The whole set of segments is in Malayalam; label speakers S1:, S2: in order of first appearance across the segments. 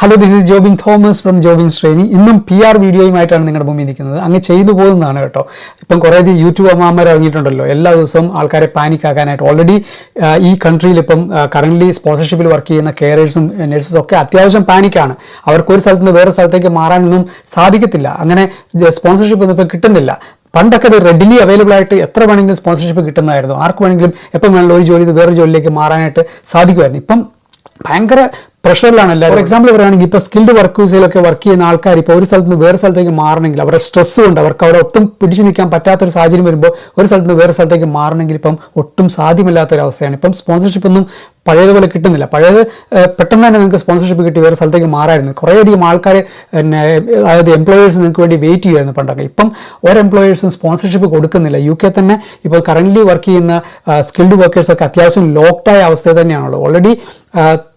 S1: Hello this is Jobin Thomas from Jobin ശ്രേണി ഇന്നും പി ആർ വീഡിയോയുമായിട്ടാണ് നിങ്ങളുടെ മുമ്പിൽ നിൽക്കുന്നത് അങ്ങ് ചെയ്തു പോകുന്നതാണ് കേട്ടോ. ഇപ്പം കുറേ അധികം യൂട്യൂബ് അമ്മമാർ ഇറങ്ങിയിട്ടുണ്ടല്ലോ. എല്ലാ ദിവസവും ആൾക്കാരെ പാനിക് ആക്കാനായിട്ട്. ഓൾറെഡി ഈ കൺട്രിയിൽ ഇപ്പം കറന്റ്ലി സ്പോൺസർഷിപ്പിൽ വർക്ക് ചെയ്യുന്ന കെയറേഴ്സും നഴ്സസും ഒക്കെ അത്യാവശ്യം പാനിക്കാണ് അവർക്ക് ഒരു സ്ഥലത്ത് നിന്ന് വേറെ സ്ഥലത്തേക്ക് മാറാനൊന്നും സാധിക്കത്തില്ല. അങ്ങനെ സ്പോൺസർഷിപ്പ് ഒന്നും ഇപ്പം കിട്ടുന്നില്ല. പണ്ടൊക്കെ അത് റെഡിലി അവൈലബിൾ ആയിട്ട് എത്ര വേണമെങ്കിലും സ്പോൺസർഷിപ്പ് കിട്ടുന്നതായിരുന്നു. ആർക്ക് വേണമെങ്കിലും എപ്പം വേണമെങ്കിലും ഒരു ജോലി വേറെ ജോലിയിലേക്ക് മാറാനായിട്ട് സാധിക്കുമായിരുന്നു. ഇപ്പം ഭയങ്കര പ്രഷറിലാണ് എല്ലാവരും. ഫോർ എക്സാമ്പിൾ പറയുകയാണെങ്കിൽ ഇപ്പോൾ സ്കിൽഡ് വർക്കേഴ്സിലൊക്കെ വർക്ക് ചെയ്യുന്ന ആൾക്കാർ ഇപ്പോൾ ഒരു സ്ഥലത്ത് നിന്ന് വേറെ സ്ഥലത്തേക്ക് മാറണമെങ്കിൽ അവരുടെ സ്ട്രെസ് കൊണ്ട് അവർക്ക് അവിടെ ഒട്ടും പിടിച്ചു നിൽക്കാൻ പറ്റാത്തൊരു സാഹചര്യം വരുമ്പോൾ ഒരു സ്ഥലത്ത് നിന്ന് വേറെ സ്ഥലത്തേക്ക് മാറണമെങ്കിൽ ഇപ്പം ഒട്ടും സാധ്യമല്ലാത്തൊരവസ്ഥയാണ്. ഇപ്പം സ്പോൺസർഷിപ്പ് ഒന്നും പഴയതുപോലെ കിട്ടുന്നില്ല. പഴയത് പെട്ടെന്ന് തന്നെ നിങ്ങൾക്ക് സ്പോൺസർഷിപ്പ് കിട്ടി വേറെ സ്ഥലത്തേക്ക് മാറായിരുന്നു. കുറേയധികം ആൾക്കാർ പിന്നെ അതായത് എംപ്ലോയേഴ്സ് നിങ്ങൾക്ക് വേണ്ടി വെയിറ്റ് ചെയ്യുമായിരുന്നു പണ്ടൊക്കെ. ഇപ്പം ഓരോ എംപ്ലോയേഴ്സും സ്പോൺസർഷിപ്പ് കൊടുക്കുന്നില്ല. യു കെ തന്നെ ഇപ്പോൾ കറന്റ്ലി വർക്ക് ചെയ്യുന്ന സ്കിൽഡ് വർക്കേഴ്സൊക്കെ അത്യാവശ്യം ലോക്ക്ഡായ അവസ്ഥയിൽ തന്നെയാണുള്ളത്. ഓൾറെഡി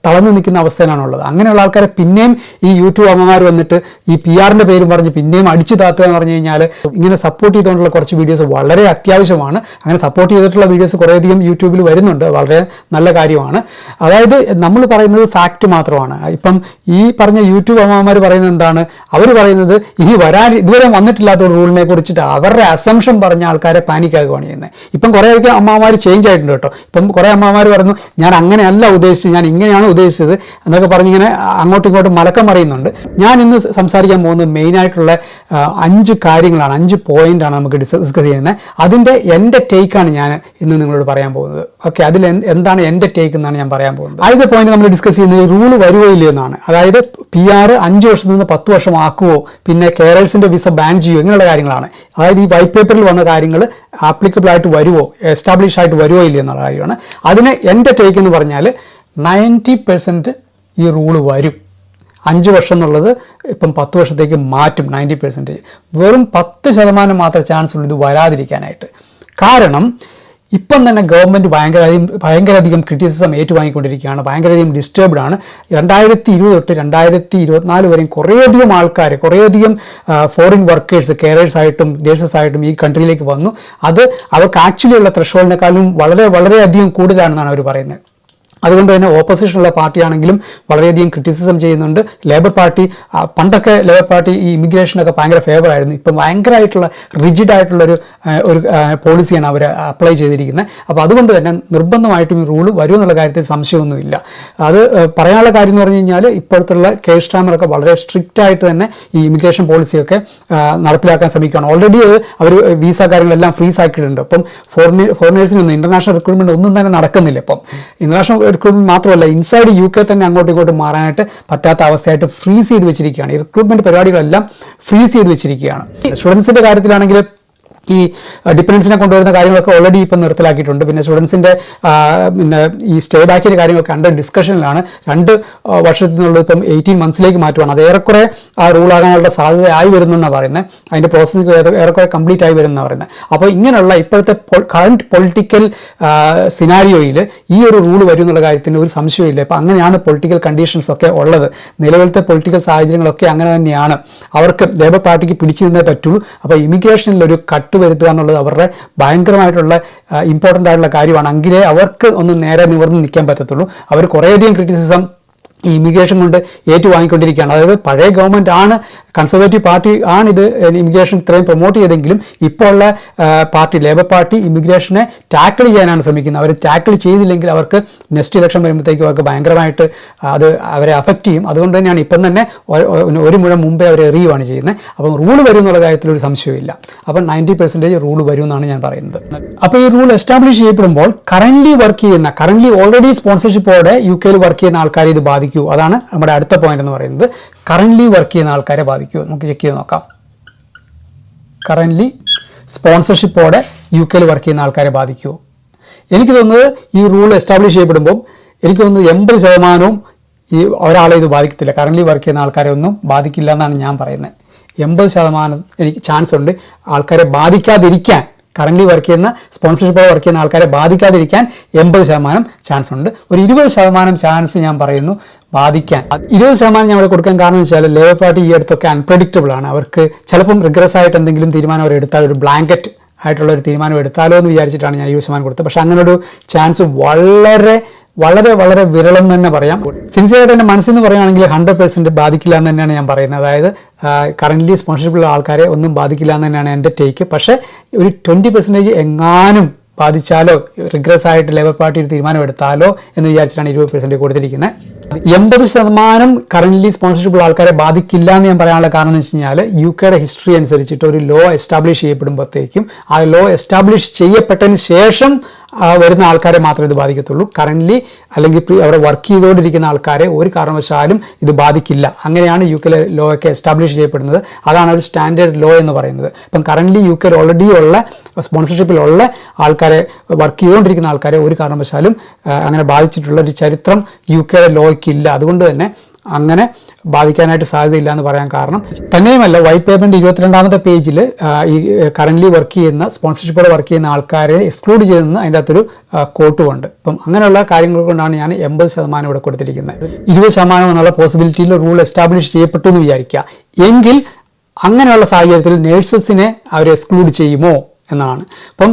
S1: തളർന്നു നിൽക്കുന്ന അവസ്ഥയിലാണുള്ളത്. അങ്ങനെയുള്ള ആൾക്കാരെ പിന്നെയും ഈ യൂട്യൂബ് അമ്മമാർ വന്നിട്ട് ഈ പി ആറിന്റെ പേരും പറഞ്ഞ് പിന്നെയും അടിച്ചു താത്തുക എന്ന് പറഞ്ഞു കഴിഞ്ഞാൽ ഇങ്ങനെ സപ്പോർട്ട് ചെയ്തുകൊണ്ടുള്ള കുറച്ച് വീഡിയോസ് വളരെ അത്യാവശ്യമാണ്. അങ്ങനെ സപ്പോർട്ട് ചെയ്തിട്ടുള്ള വീഡിയോസ് കുറേയധികം യൂട്യൂബിൽ വരുന്നുണ്ട്. വളരെ നല്ല കാര്യമാണ്. അതായത് നമ്മൾ പറയുന്നത് ഫാക്റ്റ് മാത്രമാണ്. ഇപ്പം ഈ പറഞ്ഞ യൂട്യൂബ് അമ്മമാർ പറയുന്നത് എന്താണ്? അവർ പറയുന്നത് ഇനി വരാൻ ഇതുവരെ വന്നിട്ടില്ലാത്ത റൂളിനെ കുറിച്ചിട്ട് അവരുടെ അസംഷൻ പറഞ്ഞ ആൾക്കാരെ പാനിക്കാകുകയാണ് ചെയ്യുന്നത്. ഇപ്പം കുറേ അധികം അമ്മമാർ ചേഞ്ച് ആയിട്ടുണ്ട് കേട്ടോ. ഇപ്പം കുറേ അമ്മമാർ പറഞ്ഞു ഞാൻ അങ്ങനെയല്ല ഉദ്ദേശിച്ചത് ഞാൻ ഇങ്ങനെയാണ് ഉദ്ദേശിച്ചത് എന്നൊക്കെ പറഞ്ഞിങ്ങനെ അങ്ങോട്ടും ഇങ്ങോട്ടും മലക്കം പറയുന്നുണ്ട് ഞാൻ ഇന്ന് സംസാരിക്കാൻ പോകുന്നത് മെയിനായിട്ടുള്ള അഞ്ച് കാര്യങ്ങളാണ് അഞ്ച് പോയിന്റാണ് നമുക്ക് ഡിസ്കസ് ചെയ്യുന്നത്. അതിന്റെ എന്റെ ടേക്കാണ് ഞാൻ ഇന്ന് നിങ്ങളോട് പറയാൻ പോകുന്നത്. ഓക്കെ അതിൽ എന്താണ് എന്റെ ടേക്ക് എന്നാണ് ഞാൻ പറയാൻ പോകുന്നത്. ആദ്യത്തെ പോയിന്റ് നമ്മൾ ഡിസ്കസ് ചെയ്യുന്നത് റൂൾ വരുമോ എന്നാണ്. അതായത് പി ആർ അഞ്ച് വർഷത്തിൽ നിന്ന് പത്ത് വർഷം ആക്കുവോ പിന്നെ കേരൾസിന്റെ വിസ ബാൻ ചെയ്യുമോ ഇങ്ങനെയുള്ള കാര്യങ്ങളാണ്. അതായത് ഈ വൈറ്റ് പേപ്പറിൽ വന്ന കാര്യങ്ങൾ ആപ്ലിക്കബിൾ ആയിട്ട് വരുമോ എസ്റ്റാബ്ലിഷ് ആയിട്ട് വരുമോ ഇല്ല എന്നുള്ള കാര്യമാണ്. അതിന് എന്റെ ടേക്ക് എന്ന് പറഞ്ഞാൽ നയന്റി പെർസെന്റ് ഈ റൂൾ വരും. അഞ്ച് വർഷം എന്നുള്ളത് ഇപ്പം പത്ത് വർഷത്തേക്ക് മാറ്റും നയന്റി പെർസെന്റേജ് വെറും പത്ത് ശതമാനം മാത്രമേ ചാൻസ് ഉള്ളൂ ഇത് വരാതിരിക്കാനായിട്ട്. കാരണം ഇപ്പം തന്നെ ഗവൺമെന്റ് ഭയങ്കരധികം ഭയങ്കരധികം ക്രിറ്റിസിസം ഏറ്റുവാങ്ങിക്കൊണ്ടിരിക്കുകയാണ്. ഭയങ്കരധികം ഡിസ്റ്റർബ്ഡ് ആണ്. രണ്ടായിരത്തി ഇരുപത് തൊട്ട് രണ്ടായിരത്തി ഇരുപത്തിനാല് വരെയും കുറേയധികം ആൾക്കാർ കുറേയധികം ഫോറിൻ വർക്കേഴ്സ് കേരേഴ്സ് ആയിട്ടും നേഴ്സസ് ആയിട്ടും ഈ കൺട്രിയിലേക്ക് വന്നു. അത് അവർക്ക് ആക്ച്വലി ഉള്ള ത്രഷോളിനേക്കാളും വളരെ വളരെയധികം കൂടുതലാണെന്നാണ് അവർ പറയുന്നത്. അതുകൊണ്ട് തന്നെ ഓപ്പോസിഷനുള്ള പാർട്ടിയാണെങ്കിലും വളരെയധികം ക്രിറ്റിസിസം ചെയ്യുന്നുണ്ട്. ലേബർ പാർട്ടി പണ്ടൊക്കെ ലേബർ പാർട്ടി ഈ ഇമിഗ്രേഷനൊക്കെ ഭയങ്കര ഫേവർ ആയിരുന്നു. ഇപ്പം ഭയങ്കരമായിട്ടുള്ള റിജിഡ് ആയിട്ടുള്ളൊരു ഒരു പോളിസിയാണ് അവർ അപ്ലൈ ചെയ്തിരിക്കുന്നത്. അപ്പോൾ അതുകൊണ്ട് തന്നെ നിർബന്ധമായിട്ടും ഈ റൂൾ വരുമെന്നുള്ള കാര്യത്തിൽ സംശയമൊന്നുമില്ല. അത് പറയാനുള്ള കാര്യം എന്ന് പറഞ്ഞു കഴിഞ്ഞാൽ ഇപ്പോഴത്തുള്ള കേസ് ടൈമറൊക്കെ വളരെ സ്ട്രിക്റ്റ് ആയിട്ട് തന്നെ ഈ ഇമിഗ്രേഷൻ പോളിസിയൊക്കെ നടപ്പിലാക്കാൻ ശ്രമിക്കുകയാണ്. ഓൾറെഡി അവർ വിസ കാര്യങ്ങളെല്ലാം ഫ്രീസ് ആക്കിയിട്ടുണ്ട്. അപ്പം ഫോറിനേ ഫോറിനേഴ്സിനൊന്നും ഇന്റർനാഷണൽ റിക്രൂട്ട്മെന്റ് ഒന്നും തന്നെ നടക്കുന്നില്ല ഇപ്പം. ഇന്റർനാഷണൽ റിക്രൂട്ട്മെന്റ് മാത്രമല്ല ഇൻസൈഡ് യു കെ തന്നെ അങ്ങോട്ടും ഇങ്ങോട്ടും മാറാനായിട്ട് പറ്റാത്ത അവസ്ഥയായിട്ട് ഫ്രീസ് ചെയ്ത് വെച്ചിരിക്കുകയാണ്. ഈ റിക്രൂട്ട്മെന്റ് പരിപാടികളെല്ലാം ഫ്രീസ് ചെയ്ത് വെച്ചിരിക്കുകയാണ്. സ്റ്റുഡൻസിന്റെ കാര്യത്തിലാണെങ്കിൽ ഈ ഡിപ്പെൻഡൻസിനെ കൊണ്ടുവരുന്ന കാര്യങ്ങളൊക്കെ ഓൾറെഡി ഇപ്പം നിർത്തലാക്കിയിട്ടുണ്ട്. പിന്നെ സ്റ്റുഡൻസിന്റെ പിന്നെ ഈ സ്റ്റേ ബാക്കിന്റെ കാര്യങ്ങളൊക്കെ അണ്ടർ ഡിസ്കഷനിലാണ് രണ്ട് വർഷത്തിൽ നിന്നുള്ളത് ഇപ്പം എയ്റ്റീൻ മന്ത്സിലേക്ക് മാറ്റുവാണ്. അത് ഏറെക്കുറെ ആ റൂൾ ആകാനുള്ള സാധ്യത ആയി പറയുന്നത് അതിന്റെ പ്രോസസ്സിംഗ് ഏറെക്കുറെ കംപ്ലീറ്റ് ആയി വരുന്നതാണ് പറയുന്നത് അപ്പോൾ ഇങ്ങനെയുള്ള ഇപ്പോഴത്തെ കറണ്ട് പൊളിറ്റിക്കൽ സിനാരിയോയിൽ ഈ ഒരു റൂൾ വരും എന്നുള്ള കാര്യത്തിന് ഒരു സംശയമില്ല ഇപ്പം അങ്ങനെയാണ് പൊളിറ്റിക്കൽ കണ്ടീഷൻസ് ഒക്കെ ഉള്ളത്. നിലവിലത്തെ പൊളിറ്റിക്കൽ സാഹചര്യങ്ങളൊക്കെ അങ്ങനെ തന്നെയാണ്. അവർക്ക് ലേബർ പാർട്ടിക്ക് പിടിച്ചു നിന്നേ പറ്റുള്ളൂ അപ്പോൾ ഇമിഗ്രേഷനിൽ ഒരു കട്ട് വരുത്തുക എന്നുള്ളത് അവരുടെ ഭയങ്കരമായിട്ടുള്ള ഇമ്പോർട്ടന്റ് ആയിട്ടുള്ള കാര്യമാണ്. എങ്കിലേ അവർക്ക് ഒന്ന് നേരെ നിവർന്ന് നിൽക്കാൻ പറ്റത്തുള്ളൂ. അവർ കുറേയധികം ക്രിറ്റിസിസം ഈ ഇമിഗ്രേഷൻ കൊണ്ട് ഏറ്റുവാങ്ങിക്കൊണ്ടിരിക്കുകയാണ്. അതായത് പഴയ ഗവൺമെന്റ് ആണ് കൺസർവേറ്റീവ് പാർട്ടി ആണ് ഇത് ഇമിഗ്രേഷൻ ഇത്രയും പ്രൊമോട്ട് ചെയ്തെങ്കിലും ഇപ്പോൾ ഉള്ള പാർട്ടി ലേബർ പാർട്ടി ഇമിഗ്രേഷനെ ടാക്കിൾ ചെയ്യാനാണ് ശ്രമിക്കുന്നത്. അവർ ടാക്കിൾ ചെയ്തില്ലെങ്കിൽ അവർക്ക് നെക്സ്റ്റ് ഇലക്ഷൻ വരുമ്പോഴത്തേക്കും അവർക്ക് ഭയങ്കരമായിട്ട് അത് അവരെ അഫക്റ്റ് ചെയ്യും. അതുകൊണ്ട് തന്നെയാണ് ഇപ്പം തന്നെ ഒരു മുഴം മുമ്പേ അവർ എറിയുവാണ് ചെയ്യുന്നത്. അപ്പം റൂൾ വരും എന്നുള്ള കാര്യത്തിൽ ഒരു സംശയമില്ല അപ്പം നയന്റി പെർസെന്റേജ് റൂൾ വരും എന്നാണ് ഞാൻ പറയുന്നത്. അപ്പോൾ ഈ റൂൾ എസ്റ്റാബ്ലിഷ് ചെയ്യപ്പെടുമ്പോൾ കറന്റ് വർക്ക് ചെയ്യുന്ന കറന്റ് ഓൾറെഡി സ്പോൺസർഷിപ്പോടെ യു കെയിൽ വർക്ക് ചെയ്യുന്ന ആൾക്കാരെ ഇത് ബാധിക്കൂ. അതാണ് നമ്മുടെ അടുത്ത പോയിന്റ് എന്ന് പറയുന്നത്. കറന്റ്ലി വർക്ക് ചെയ്യുന്ന ആൾക്കാരെ ബാധിക്കൂ. നമുക്ക് ചെക്ക് ചെയ്ത് നോക്കാം. കറന്റ്ലി സ്പോൺസർഷിപ്പോടെ യു കെയിൽ വർക്ക് ചെയ്യുന്ന ആൾക്കാരെ ബാധിക്കൂ. എനിക്ക് തോന്നുന്നത് ഈ റൂൾ എസ്റ്റാബ്ലിഷ് ചെയ്യപ്പെടുമ്പോൾ എനിക്ക് തോന്നുന്നത് എൺപത് ശതമാനവും ഈ ഒരാളെ ഇത് ബാധിക്കത്തില്ല. കറന്റ്ലി വർക്ക് ചെയ്യുന്ന ആൾക്കാരെ ഒന്നും ബാധിക്കില്ല എന്നാണ് ഞാൻ പറയുന്നത്. എൺപത് ശതമാനം എനിക്ക് ചാൻസ് ഉണ്ട് ആൾക്കാരെ ബാധിക്കാതിരിക്കാൻ. കറന്റ് വർക്ക് ചെയ്യുന്ന സ്പോൺസർഷിപ്പോടെ വർക്ക് ചെയ്യുന്ന ആൾക്കാരെ ബാധിക്കാതിരിക്കാൻ എൺപത് ശതമാനം ചാൻസ് ഉണ്ട്. ഒരു ഇരുപത് ശതമാനം ചാൻസ് ഞാൻ പറയുന്നു ബാധിക്കാൻ. ഇരുപത് ശതമാനം ഞാൻ അവിടെ കൊടുക്കാൻ കാരണം വെച്ചാൽ ലേബർ പാർട്ടി ഈ അടുത്തൊക്കെ അൺപ്രഡിക്റ്റബിൾ ആണ്. അവർക്ക് ചിലപ്പം റിഗ്രസ് ആയിട്ട് എന്തെങ്കിലും തീരുമാനം അവർ എടുത്താൽ ഒരു ബ്ലാങ്കറ്റ് ആയിട്ടുള്ള ഒരു തീരുമാനം എടുത്താലോ എന്ന് വിചാരിച്ചിട്ടാണ് ഞാൻ ഇരുപത് ശതമാനം കൊടുത്തത്. പക്ഷേ അങ്ങനെ ഒരു ചാൻസ് വളരെ വളരെ വളരെ വിരളം തന്നെ പറയാം. സിൻസിയറായിട്ട് എന്റെ മനസ്സെന്ന് പറയുകയാണെങ്കിൽ ഹൺഡ്രഡ് പെർസെന്റ് ബാധിക്കില്ല എന്ന് തന്നെയാണ് ഞാൻ പറയുന്നത്. അതായത് കറന്റ്ലി സ്പോൺസർഷിപ്പുള്ള ആൾക്കാരെ ഒന്നും ബാധിക്കില്ല എന്ന് തന്നെയാണ് എന്റെ ടേക്ക് പക്ഷേ ഒരു ട്വന്റി പെർസെന്റേജ് എങ്ങാനും ബാധിച്ചാലോ റിഗ്രസ് ആയിട്ട് ലേബർ പാർട്ടി ഒരു തീരുമാനം എടുത്താലോ എന്ന് വിചാരിച്ചിട്ടാണ് ഇരുപത് പെർസെന്റ് കൊടുത്തിരിക്കുന്നത്. എൺപത് ശതമാനം കറന്റ് സ്പോൺസർഷിപ്പ് ഉള്ള ആൾക്കാരെ ബാധിക്കില്ല എന്ന് ഞാൻ പറയാനുള്ള കാരണം എന്ന് വെച്ച് കഴിഞ്ഞാൽ യു കെയുടെ ഹിസ്റ്ററി അനുസരിച്ചിട്ട് ഒരു ലോ എസ്റ്റാബ്ലിഷ് ചെയ്യപ്പെടുമ്പോഴത്തേക്കും ആ ലോ എസ്റ്റാബ്ലിഷ് ചെയ്യപ്പെട്ടതിന് ശേഷം വരുന്ന ആൾക്കാരെ മാത്രമേ ഇത് ബാധിക്കത്തുള്ളൂ. കറന്റ്ലി അല്ലെങ്കിൽ അവിടെ വർക്ക് ചെയ്തുകൊണ്ടിരിക്കുന്ന ആൾക്കാരെ ഒരു കാരണവശാലും ഇത് ബാധിക്കില്ല. അങ്ങനെയാണ് യു കെയിലെ ലോ ഒക്കെ എസ്റ്റാബ്ലിഷ് ചെയ്യപ്പെടുന്നത്. അതാണ് ഒരു സ്റ്റാൻഡേർഡ് ലോ എന്ന് പറയുന്നത്. ഇപ്പം കറന്റ്ലി യു കെയിൽ ഓൾറെഡി ഉള്ള സ്പോൺസർഷിപ്പിലുള്ള ആൾക്കാരെ വർക്ക് ചെയ്തുകൊണ്ടിരിക്കുന്ന ആൾക്കാരെ ഒരു കാരണവശാലും അങ്ങനെ ബാധിച്ചിട്ടുള്ള ഒരു ചരിത്രം യു കെയുടെ ലോയ്ക്ക് ഇല്ല അതുകൊണ്ട് തന്നെ അങ്ങനെ ബാധിക്കാനായിട്ട് സാധ്യതയില്ല എന്ന് പറയാൻ കാരണം. തന്നെയുമല്ല വൈറ്റ് പേപ്പറിന്റെ ഇരുപത്തിരണ്ടാമത്തെ പേജിൽ ഈ കറന്റ്ലി വർക്ക് ചെയ്യുന്ന സ്പോൺസർഷിപ്പോടെ വർക്ക് ചെയ്യുന്ന ആൾക്കാരെ എക്സ്ക്ലൂഡ് ചെയ്തെന്ന് അതിന്റെ അകത്തൊരു കോട്ടുമുണ്ട് അപ്പം അങ്ങനെയുള്ള കാര്യങ്ങൾ കൊണ്ടാണ് ഞാൻ എൺപത് ശതമാനം ഇവിടെ കൊടുത്തിരിക്കുന്നത്. ഇരുപത് ശതമാനം എന്നുള്ള പോസിബിലിറ്റിയിൽ റൂൾ എസ്റ്റാബ്ലിഷ് ചെയ്യപ്പെട്ടു എന്ന് വിചാരിക്കുക. എങ്കിൽ അങ്ങനെയുള്ള സാഹചര്യത്തിൽ നേഴ്സസിനെ അവർ എക്സ്ക്ലൂഡ് ചെയ്യുമോ? എന്നാണ്. അപ്പം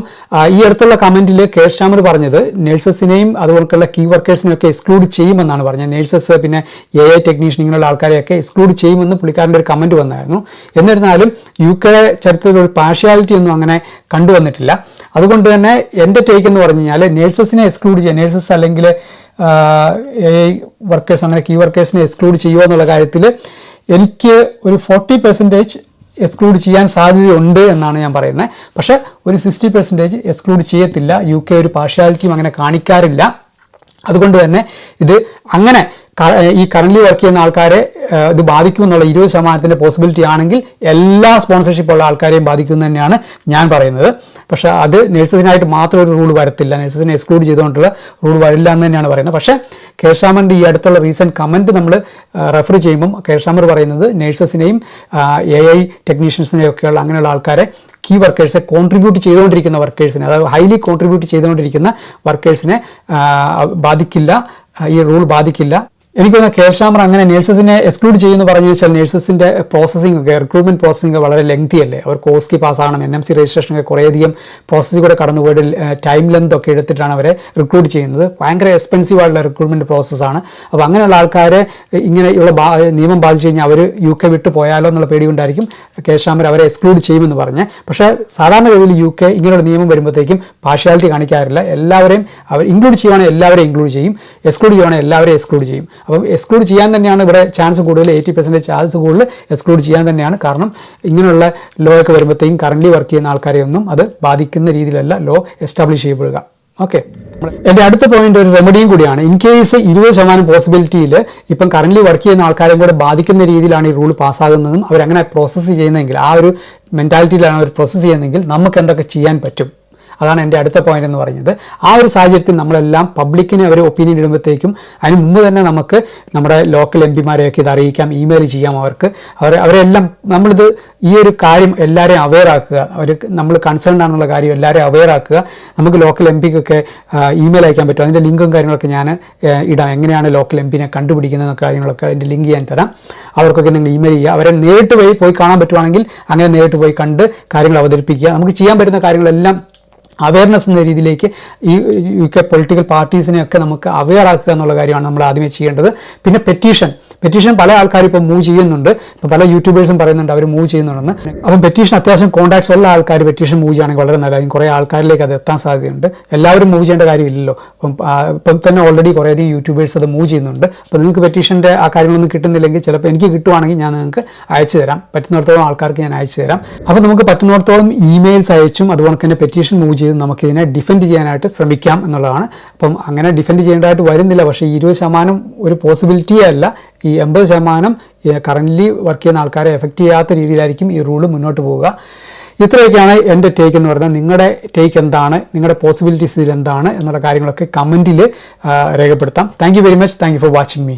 S1: ഈ അടുത്തുള്ള കമന്റിൽ കെ ശ്യാമർ പറഞ്ഞത് നേഴ്സസിനെയും അതുപോലെയുള്ള കീ വർക്കേഴ്സിനെയും ഒക്കെ എക്സ്ക്ലൂഡ് ചെയ്യുമെന്നാണ് പറഞ്ഞത്. നേഴ്സസ് പിന്നെ എ ഐ ടെക്നീഷ്യൻ ഇങ്ങനെയുള്ള ആൾക്കാരെയൊക്കെ എക്സ്ക്ലൂഡ് ചെയ്യുമെന്ന് പുള്ളിക്കാരന്റെ ഒരു കമന്റ് വന്നായിരുന്നു. എന്നിരുന്നാലും യു കെ ചരിത്രത്തിൽ ഒരു പാർഷ്യാലിറ്റി ഒന്നും അങ്ങനെ കണ്ടുവന്നിട്ടില്ല. അതുകൊണ്ട് തന്നെ എന്റെ ടേക്ക് എന്ന് പറഞ്ഞു കഴിഞ്ഞാൽ നേഴ്സസിനെ എക്സ്ക്ലൂഡ് ചെയ്യുക നേഴ്സസ് അല്ലെങ്കിൽ എ ഐ വർക്കേഴ്സ് അങ്ങനെ കീ വർക്കേഴ്സിനെ എക്സ്ക്ലൂഡ് ചെയ്യുക എന്നുള്ള കാര്യത്തിൽ എനിക്ക് ഒരു ഫോർട്ടി പെർസെന്റേജ് എക്സ്ക്ലൂഡ് ചെയ്യാൻ സാധ്യതയുണ്ട് എന്നാണ് ഞാൻ പറയുന്നത്. പക്ഷേ ഒരു സിക്സ്റ്റി പെർസെന്റേജ് എക്സ്ക്ലൂഡ് ചെയ്യത്തില്ല. യു കെ ഒരു പാർഷ്യാലിറ്റിയും അങ്ങനെ കാണിക്കാറില്ല. അതുകൊണ്ട് തന്നെ ഇത് അങ്ങനെ ഈ കറന്റ് വർക്ക് ചെയ്യുന്ന ആൾക്കാരെ ഇത് ബാധിക്കുമെന്നുള്ള ഇരുപത് ശതമാനത്തിന്റെ പോസിബിലിറ്റി ആണെങ്കിൽ എല്ലാ സ്പോൺസർഷിപ്പ് ഉള്ള ആൾക്കാരെയും ബാധിക്കുമെന്ന് തന്നെയാണ് ഞാൻ പറയുന്നത്. പക്ഷേ അത് നഴ്സസിനായിട്ട് മാത്രം ഒരു റൂൾ വരത്തില്ല. നഴ്സസിനെ എക്സ്ക്ലൂഡ് ചെയ്തുകൊണ്ടുള്ള റൂൾ വരില്ല എന്ന് തന്നെയാണ് പറയുന്നത്. പക്ഷേ കേശാമന്റെ ഈ അടുത്തുള്ള റീസെന്റ് കമന്റ് നമ്മൾ റെഫർ ചെയ്യുമ്പം കേശാമർ പറയുന്നത് നഴ്സസിനെയും എ ഐ ടെക്നീഷ്യൻസിനെയും ഒക്കെയുള്ള അങ്ങനെയുള്ള ആൾക്കാരെ കീ വർക്കേഴ്സെ കോൺട്രിബ്യൂട്ട് ചെയ്തുകൊണ്ടിരിക്കുന്ന വർക്കേഴ്സിനെ അതായത് ഹൈലി കോൺട്രിബ്യൂട്ട് ചെയ്തുകൊണ്ടിരിക്കുന്ന വർക്കേഴ്സിനെ ബാധിക്കില്ല. ഈ റൂൾ ബാധിക്കില്ല. എനിക്ക് തോന്നുന്നു കേശാമർ അങ്ങനെ നേഴ്സസിനെ എക്സ്ക്ലൂഡ് ചെയ്യുമെന്ന് പറഞ്ഞു വെച്ചാൽ നേഴ്സസിന്റെ പ്രോസസ്സിംഗ് ഒക്കെ റിക്രൂട്ട്മെന്റ് പ്രോസസ്സിംഗ് വളരെ ലെങ്തി അല്ലേ? അവർ കോസ്കി പാസ്സാകണം എൻ എം സി രജിസ്ട്രേഷൻ ഒക്കെ കുറേയധികം പ്രോസസ്സിൽ കൂടെ കടന്നു പോയിട്ട് ടൈം ലെന്ത് ഒക്കെ എടുത്തിട്ടാണ് അവരെ റിക്രൂട്ട് ചെയ്യുന്നത്. ഭയങ്കര എക്സ്പെൻസീവ് ആയിട്ടുള്ള റിക്രൂട്ട്മെന്റ് പ്രോസസ്സാണ് അപ്പോൾ അങ്ങനെയുള്ള ആൾക്കാരെ ഇങ്ങനെയുള്ള നിയമം ബാധിച്ചു കഴിഞ്ഞാൽ അവർ യു കെ വിട്ട് പോയാലോ എന്നുള്ള പേടി കൊണ്ടായിരിക്കും കേശാമർ അവരെ എക്സ്ക്ലൂഡ് ചെയ്യുമെന്ന് പറഞ്ഞ്. പക്ഷേ സാധാരണഗതിയിൽ യു കെ ഇങ്ങനെയുള്ള നിയമം വരുമ്പോഴത്തേക്കും പാർഷ്യാലിറ്റി കാണിക്കാറില്ല. എല്ലാവരെയും അവർ ഇൻക്ലൂഡ് ചെയ്യുവാണെങ്കിൽ എല്ലാവരെയും ഇൻക്ലൂഡ് ചെയ്യും. എക്സ്ക്ലൂഡ് ചെയ്യുവാണെങ്കിൽ എല്ലാവരെയും എക്സ്ക്ലൂഡ് ചെയ്യും. അപ്പം എക്സ്ക്ലൂഡ് ചെയ്യാൻ തന്നെയാണ് ഇവിടെ ചാൻസ് കൂടുതൽ എയ്റ്റി പെർസെന്റേജ് ചാൻസ് കൂടുതൽ എക്സ്ക്ലൂഡ് ചെയ്യാൻ തന്നെയാണ് കാരണം ഇങ്ങനെയുള്ള ലോ ഒക്കെ വരുമ്പോഴത്തേക്കും കറന്റ് വർക്ക് ചെയ്യുന്ന ആൾക്കാരെയൊന്നും അത് ബാധിക്കുന്ന രീതിയിലല്ല ലോ എസ്റ്റാബ്ലിഷ് ചെയ്യപ്പെടുക. ഓക്കെ എന്റെ അടുത്ത പോയിന്റ് ഒരു റെമഡിയും കൂടിയാണ്. ഇൻ കേസ് ഇരുപത് ശതമാനം പോസിബിലിറ്റിയിൽ ഇപ്പം കറന്റ് വർക്ക് ചെയ്യുന്ന ആൾക്കാരെയും കൂടെ ബാധിക്കുന്ന രീതിയിലാണ് ഈ റൂൾ പാസ്സാകുന്നതും അവരങ്ങനെ പ്രോസസ്സ് ചെയ്യുന്നതെങ്കിൽ ആ ഒരു മെന്റാലിറ്റിയിലാണ് അവർ പ്രോസസ്സ് ചെയ്യുന്നതെങ്കിൽ നമുക്ക് എന്തൊക്കെ ചെയ്യാൻ പറ്റും? അതാണ് എന്റെ അടുത്ത പോയിന്റ് എന്ന് പറയുന്നത്. ആ ഒരു സാഹചര്യത്തിൽ നമ്മളെല്ലാം പബ്ലിക്കിനെ അവർ ഒപ്പീനിയൻ ഇടുമ്പോഴത്തേക്കും അതിന് മുമ്പ് തന്നെ നമുക്ക് നമ്മുടെ ലോക്കൽ എം പിമാരെയൊക്കെ ഇത് അറിയിക്കാം ഇമെയിൽ ചെയ്യാം അവർക്ക്. അവർ അവരെല്ലാം നമ്മളിത് ഈ ഒരു കാര്യം എല്ലാവരെയും അവെയർ ആക്കുക. അവർ നമ്മൾ കൺസേൺ ആണെന്നുള്ള കാര്യം എല്ലാവരെയും അവെയർ ആക്കുക. നമുക്ക് ലോക്കൽ എം പിക്കൊക്കെ ഇമെയിൽ അയക്കാൻ പറ്റും. അതിന്റെ ലിങ്കും കാര്യങ്ങളൊക്കെ ഞാൻ ഇടാം. എങ്ങനെയാണ് ലോക്കൽ എം പിനെ കണ്ടുപിടിക്കുന്നത് കാര്യങ്ങളൊക്കെ അതിന്റെ ലിങ്ക് ഞാൻ തരാം. അവർക്കൊക്കെ നിങ്ങൾ ഇമെയിൽ ചെയ്യുക. അവരെ നേരിട്ട് പോയി പോയി കാണാൻ പറ്റുവാണെങ്കിൽ അങ്ങനെ നേരിട്ട് പോയി കണ്ട് കാര്യങ്ങൾ അവതരിപ്പിക്കുക. നമുക്ക് ചെയ്യാൻ പറ്റുന്ന കാര്യങ്ങളെല്ലാം അവയർനെസ് എന്ന രീതിയിലേക്ക് ഈ യു കെ പൊളിറ്റിക്കൽ പാർട്ടീസിനെയൊക്കെ നമുക്ക് അവെയർ ആക്കുക എന്നുള്ള കാര്യമാണ് നമ്മൾ ആദ്യമേ ചെയ്യേണ്ടത്. പിന്നെ പെറ്റീഷൻ പെറ്റീഷൻ പല ആൾക്കാർ ഇപ്പോൾ മൂവ് ചെയ്യുന്നുണ്ട്. ഇപ്പം പല യൂട്യൂബേഴ്സും പറയുന്നുണ്ട് അവർ മൂവ് ചെയ്യുന്നുണ്ടെന്ന്. അപ്പം പെറ്റീഷൻ അത്യാവശ്യം കോൺടാക്ട്സ് ഉള്ള ആൾക്കാർ പെറ്റീഷൻ മൂവ് ചെയ്യുകയാണെങ്കിൽ വളരെ നല്ലതായിരിക്കും. കുറേ ആൾക്കാരിലേക്ക് അത് എത്താൻ സാധ്യതയുണ്ട്. എല്ലാവരും മൂവ് ചെയ്യേണ്ട കാര്യമില്ലല്ലോ. അപ്പം ഇപ്പം തന്നെ ഓൾറെഡി കുറേയധികം യൂട്യൂബേഴ്സ് അത് മൂവ് ചെയ്യുന്നുണ്ട്. അപ്പോൾ നിങ്ങൾക്ക് പെറ്റീഷന്റെ ആ കാര്യങ്ങളൊന്നും കിട്ടുന്നില്ലെങ്കിൽ ചിലപ്പോൾ എനിക്ക് കിട്ടുവാണെങ്കിൽ ഞാൻ നിങ്ങൾക്ക് അയച്ചു തരാം. പറ്റുന്നിടത്തോളം ആൾക്കാർക്ക് ഞാൻ അയച്ചു തരാം. അപ്പോൾ നമുക്ക് പറ്റുന്നിടത്തോളം ഇമെയിൽസ് അയച്ചും അതുപോലെ തന്നെ പെറ്റീഷൻ മൂവ് ചെയ്ത് നമുക്കിതിനെ ഡിഫെൻഡ് ചെയ്യാനായിട്ട് ശ്രമിക്കാം എന്നുള്ളതാണ്. അപ്പം അങ്ങനെ ഡിഫെൻഡ് ചെയ്യേണ്ടതായിട്ട് വരുന്നില്ല. പക്ഷേ ഇരുപത് ശതമാനം ഒരു പോസിബിലിറ്റിയേ അല്ല. ഈ എൺപത് ശതമാനം കറന്റ്ലി വർക്ക് ചെയ്യുന്ന ആൾക്കാരെ എഫക്റ്റ് ചെയ്യാത്ത രീതിയിലായിരിക്കും ഈ റൂൾ മുന്നോട്ട് പോവുക. ഇത്രയൊക്കെയാണ് എന്റെ ടേക്ക് എന്ന് പറയുന്നത്. നിങ്ങളുടെ ടേക്ക് എന്താണ്? നിങ്ങളുടെ പോസിബിലിറ്റീസ് ഇതിൽ എന്താണ് എന്നുള്ള കാര്യങ്ങളൊക്കെ കമന്റിൽ രേഖപ്പെടുത്താം. Thank very much thank for watching me